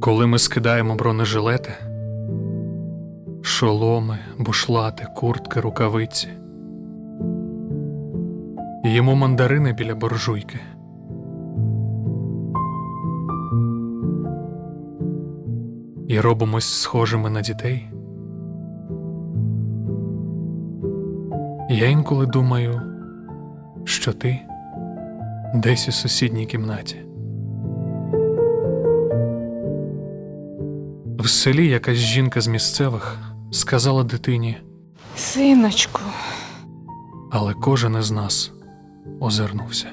Коли ми скидаємо бронежилети, шоломи, бушлати, куртки, рукавиці, їмо мандарини біля боржуйки. І робимось схожими на дітей. Я інколи думаю, що ти десь у сусідній кімнаті. В селі якась жінка з місцевих сказала дитині, Синочку, але кожен із нас озирнувся.